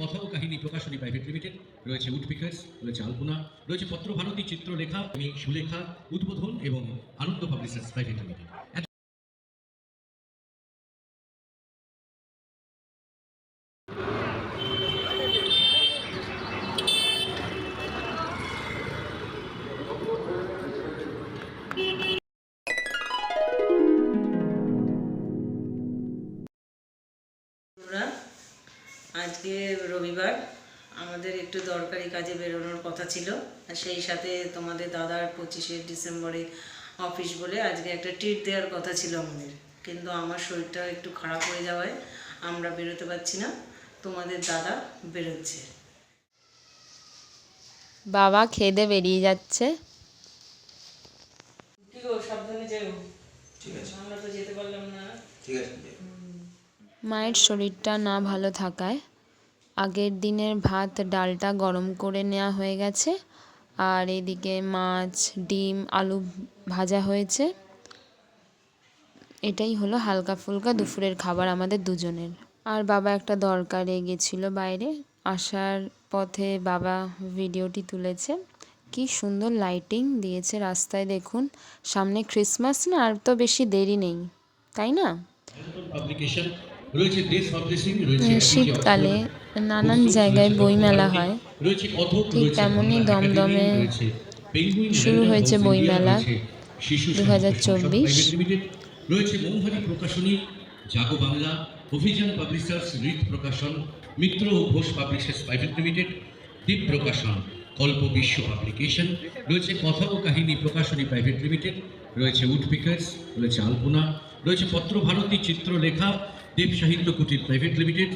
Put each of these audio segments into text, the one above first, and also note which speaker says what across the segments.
Speaker 1: কথা ও কাহিনী প্রকাশনী private limited রয়েছে উডপিকার্স রয়েছে আলপনা, রয়েছে পত্রভারতী চিত্রলেখা সুলেখা, উদ্বোধন এবং আনন্দ পাবলিশার্স প্রাইভেট লিমিটেড
Speaker 2: আজকে রবিবার। আমাদের একটু দরকারি কাজে বেরোনোর কথা ছিল। আর সেই সাথে তোমাদের দাদার পঁচিশে ডিসেম্বরে অফিস বলে আজকে একটা ট্রিট দেওয়ার কথা ছিল আমাদের। কিন্তু আমার শরীরটা একটু খারাপ হয়ে যাওয়ায় আমরা বেরোতে পারছি না। তোমাদের দাদা বেরোচ্ছে।
Speaker 3: বাবা খেদে বেরিয়ে যাচ্ছে।
Speaker 2: কি গো সাবধানে যাও। ঠিক আছে। আমরা তো যেতে পারলাম না।
Speaker 3: মায়ের শরীরটা না ভালো থাকায় আগের দিনের ভাত, ডালটা গরম করে নেওয়া হয়ে গেছে। আর এদিকে মাছ, ডিম, আলু ভাজা হয়েছে। এটাই হলো হালকা ফুলকা দুপুরের খাবার আমাদের দুজনের। আর বাবা একটা দরকারে গেছিল বাইরে। আসার পথে বাবা ভিডিওটি তুলেছে। কি সুন্দর লাইটিং দিয়েছে রাস্তায় দেখুন। সামনে ক্রিসমাস না, আর তো বেশি দেরি নেই। তাই না?
Speaker 1: পাবলিকেশন রয়েছে দেশ পাবলিশিং রয়েছে
Speaker 3: শীতকালে নানান জায়গায় বইমেলা হয়। ঠিক তেমনই দমদমে শুরু হয়েছে বইমেলা 2024
Speaker 1: প্রাইভেট লিমিটেড রয়েছে মৌহারি প্রকাশনী জাগো বাংলা অভিযান পাবলিশার্স রিত প্রকাশন মিত্র ও Ghosh publishers private limited Deep Prakashan Kalpa বিশ্ব পাবলিকেশন রয়েছে কথা ও কাহিনী প্রকাশনী প্রাইভেট লিমিটেড রয়েছে উডপিকার্স রয়েছে আলপনা রয়েছে Patra Bharati Chitralekha Dev Sahitya Kutir private limited,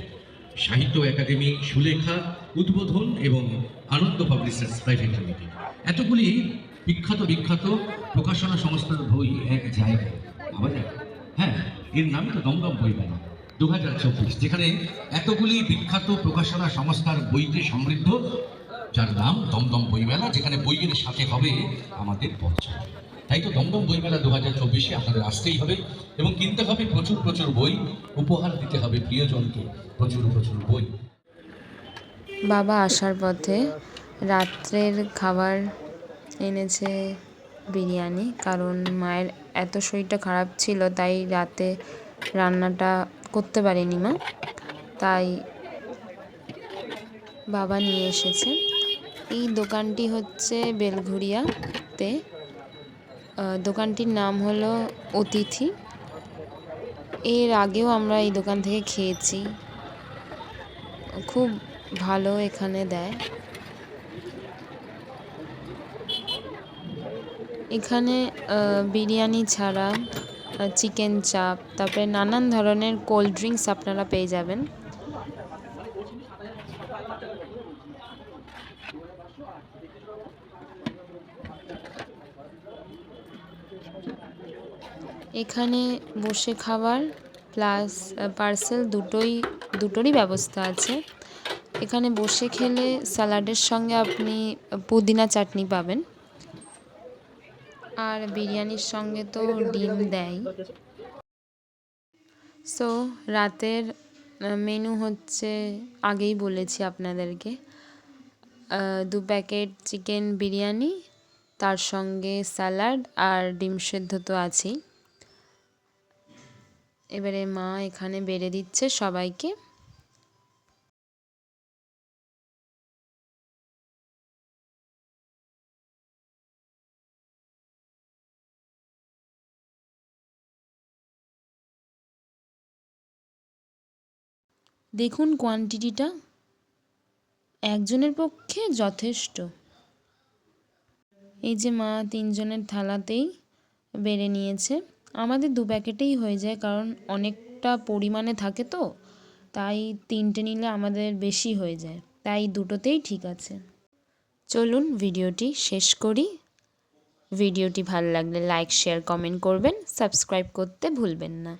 Speaker 1: Sahitya academy Sulekha, Udbodhan এবং আনন্দ পাবলিশার্স প্রাইভেট লিমিটেড। এতগুলি বিখ্যাত বিখ্যাত প্রকাশনা সংস্থার বই এক জায়গায়। যায়। হ্যাঁ এর নামই তো দমদম বই মেলা দু হাজার চব্বিশ। যেখানে এতগুলি বিখ্যাত প্রকাশনা সংস্থার বইতে সমৃদ্ধ, যার নাম দমদম বইমেলা যেখানে বইয়ের সাথে হবে আমাদের পরিচয় তাই তো দমদম বইমেলা দু হাজার চব্বিশে আপনাদের আসতেই হবে এবং কিনতে হবে প্রচুর প্রচুর বই, উপহার দিতে হবে প্রিয়জনকে, প্রচুর প্রচুর বই।
Speaker 3: বাবা আসার পথে রাত্রের খাবার এনেছে বিরিয়ানি, কারণ মায়ের এত শরীরটা খারাপ ছিল, তাই রাতে রান্নাটা করতে পারেনি মা। তাই বাবা নিয়ে এসেছে। এই দোকানটি হচ্ছে বেলঘুরিয়াতে দোকানটির নাম হলো অতিথি। এর আগেও আমরা এই দোকান থেকে খেয়েছি। খুব ভালো এখানে দেয়। এখানে বিরিয়ানি ছাড়া চিকেন চাপ, তারপরে নানান ধরনের কোল্ড ড্রিঙ্কস আপনারা পেয়ে যাবেন। এখানে বসে খাবার প্লাস পার্সেল দুটোই, দুটোরই ব্যবস্থা আছে। এখানে বসে খেলে স্যালাডের সঙ্গে আপনি পুদিনা চাটনি পাবেন। আর বিরিয়ানির সঙ্গে তো ডিম দেয়। সো রাতের মেনু হচ্ছে, আগেই বলেছি আপনাদেরকে দু প্যাকেট চিকেন বিরিয়ানি, তার সঙ্গে স্যালাড আর ডিম সেদ্ধ তো আছেই। এবারে মা এখানে বেড়ে দিচ্ছে সবাইকে। দেখুন কোয়ান্টিটিটা একজনের পক্ষে যথেষ্ট। এই যে মা তিনজনের থালাতেই বেড়ে নিয়েছে। আমাদের দু প্যাকেটেই হয়ে যায়, কারণ অনেকটা পরিমাণে থাকে তো, তাই তিনটে নিলে আমাদের বেশি হয়ে যায়, তাই দুটোতেই ঠিক আছে। চলুন ভিডিওটি শেষ করি। ভিডিওটি ভালো লাগলে লাইক, শেয়ার, কমেন্ট করবেন, সাবস্ক্রাইব করতে ভুলবেন না।